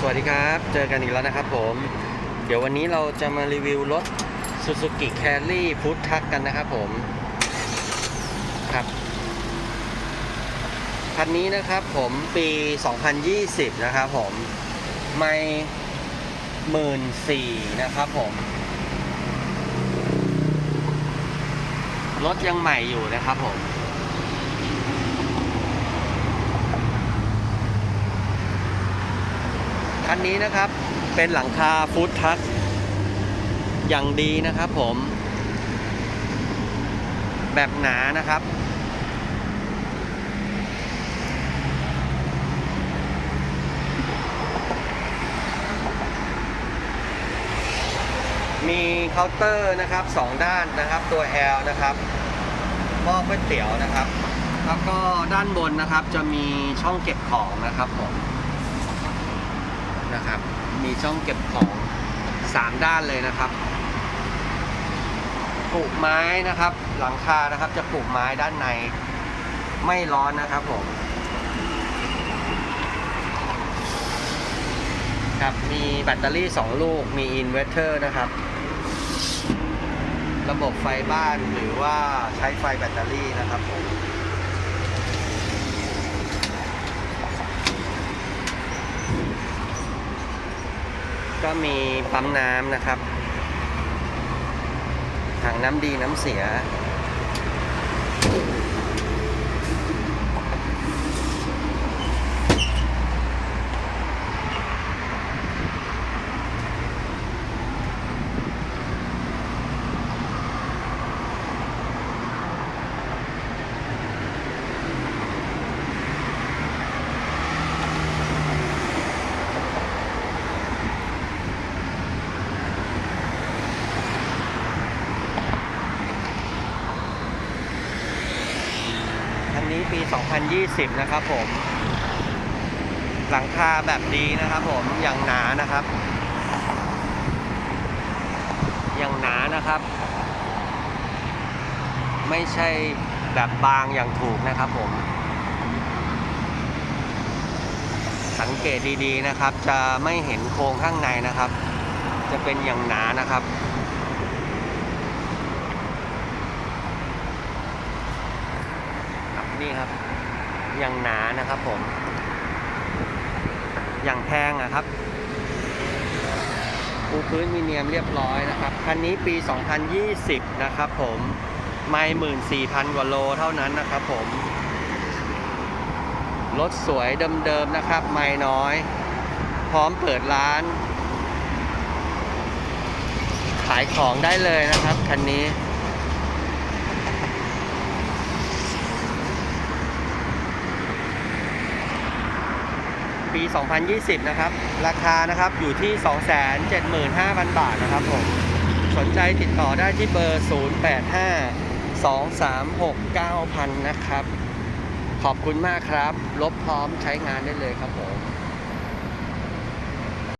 สวัสดีครับ เจอกันอีกแล้วนะครับผม เดี๋ยววันนี้เราจะมารีวิวรถ Suzuki Carry Food Truck กันนะครับผมครับคันนี้นะครับผมปี 2020 นะครับผม ไม่หมื่นสี่นะครับผม รถยังใหม่อยู่นะครับผม คันนี้นะครับเป็นหลังคาฟู้ดทัคอย่างดีนะครับผม แบบหนานะครับ มีเคาน์เตอร์นะครับสองด้านนะครับตัว L นะครับหม้อก๋วยเตี๋ยวนะครับ แล้วก็ด้านบนนะครับจะมีช่องเก็บของนะครับผม มีช่องเก็บของสามด้านเลยนะครับปลูกไม้นะครับ หลังคานะครับ จะปลูกไม้ด้านในไม่ร้อนนะครับผมครับมีแบตเตอรี่ 2 ลูกมีอินเวอร์เตอร์นะครับ ระบบไฟบ้านหรือว่าใช้ไฟแบตเตอรี่นะครับผม ก็มีปั๊มน้ำนะครับถังน้ำดีน้ำเสีย ปี 2020 นะครับผม หลังคาแบบดีนะครับผม อย่างหนานะครับ อย่างหนานะครับ ไม่ใช่แบบบางอย่างถูกนะครับผม สังเกตดีๆนะครับ จะไม่เห็นโครงข้างในนะครับ จะเป็นอย่างหนานะครับ ครับ นี่ครับอย่างหนานะครับผม อย่างแพงอะครับปูพื้นมีเนียมเรียบร้อยนะครับ คันนี้ปี 2020 นะครับผมไม่หมื่นสี่พันกว่าโลเท่านั้นนะครับผม รถสวยเดิมๆนะครับ ไม่น้อย พร้อมเปิดร้าน ขายของได้เลยนะครับ คันนี้ ปี 2020 นะครับ ราคานะครับอยู่ที่ 275,000 บาทนะครับผม สนใจติดต่อได้ที่เบอร์ 085 236 9000 นะครับ ขอบคุณมากครับรบพร้อมใช้งานได้เลยครับผม